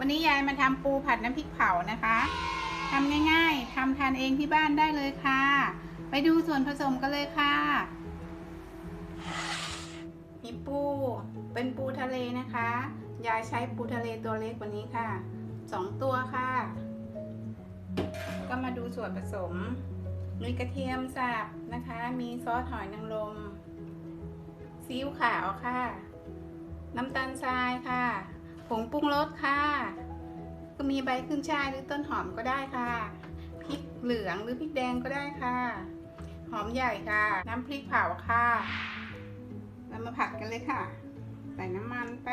วันนี้ยายมาทำปูผัดน้ำพริกเผานะคะทำง่ายๆทำทานเองที่บ้านได้เลยค่ะ ไปดูส่วนผสมกันเลยค่ะ มีปู เป็นปูทะเลนะคะ ยายใช้ปูทะเลตัวเล็กว่านี้ค่ะ สองตัวค่ะ ก็มาดูส่วนผสม มีกระเทียมสับนะคะ มีซอสหอยนางรมซีอิ๊วขาวค่ะ น้ำตาลทรายค่ะ ผงปรุงรสค่ะ ก็มีใบขึ้นช่ายหรือต้นหอมก็ได้ค่ะพริกเหลืองหรือพริกแดงก็ได้ค่ะ หอมใหญ่ค่ะ น้ำพริกเผาค่ะเรามาผัดกันเลยค่ะ ใส่น้ำมันไป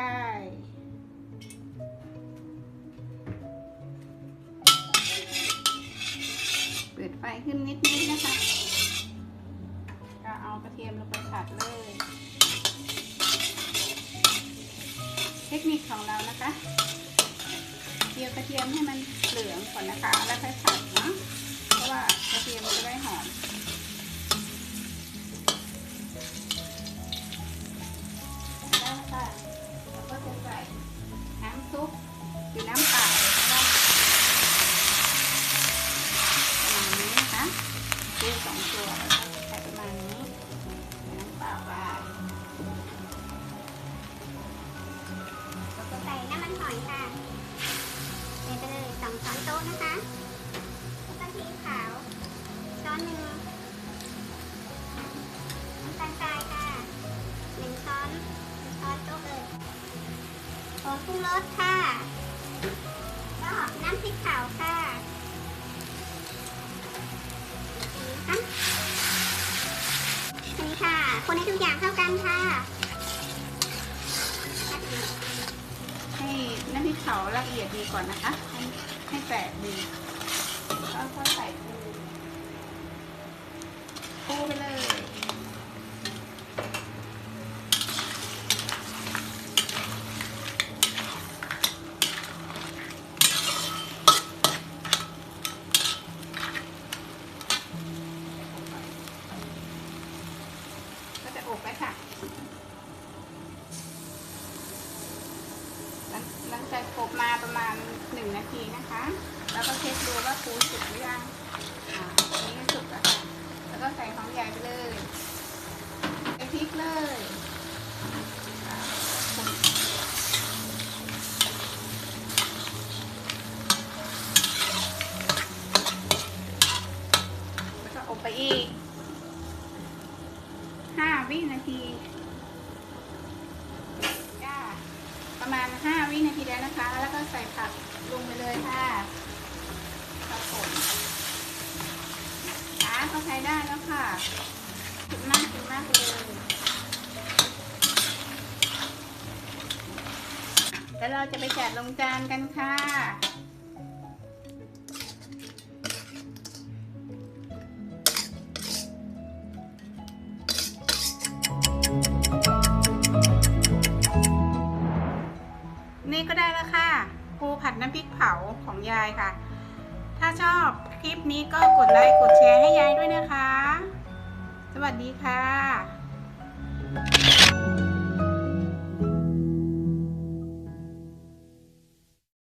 เปิดไฟขึ้นนิดๆนะคะก็เอากระเทียมลงไปผัดเลย คนิคของเรานะคะเจียวกระเทียมให้มันเหลืองก่อนนะคะ แล้วค่อยผัดนะเพราะว่ากระเทียมมันจะได้หอม ปรุงรสค่ะก็น้ำพริกเผาค่ะนะคะอันนี้ค่ะ คนให้ทุกอย่างเข้ากันค่ะ ให้น้ำพริกเผาละเอียดดีก่อนนะคะ ให้ให้แตกดีแล้วก็ใส่ปูปูไปเลย ก็จะอบไปค่ะ หลังหลัง จากอบมาประมาณหนึ่งนาทีนะคะ แล้วก็เช็คดูว่าปูสุกหรือยังอ่าอันนี้ก็สุกแล้วค่ะ แล้วก็ใส่หอมใหญ่ไปเลยใส่พริกเลยแล้วก็อบไปอีกห้าวินาที จ้า ประมาณ 5 วินาทีแล้วนะคะ แล้วก็ใส่ผักลงไปเลยค่ะผักผมขาก็ใช้ได้แล้วค่ะถึงมากถึงมากเลยแล้วเราจะไปจัดลงจานกันค่ะ แล้วค่ะ ปูผัดน้ำพริกเผาของยายค่ะ ถ้าชอบคลิปนี้ก็กดไลค์กดแชร์ให้ยายด้วยนะคะ สวัสดีค่ะ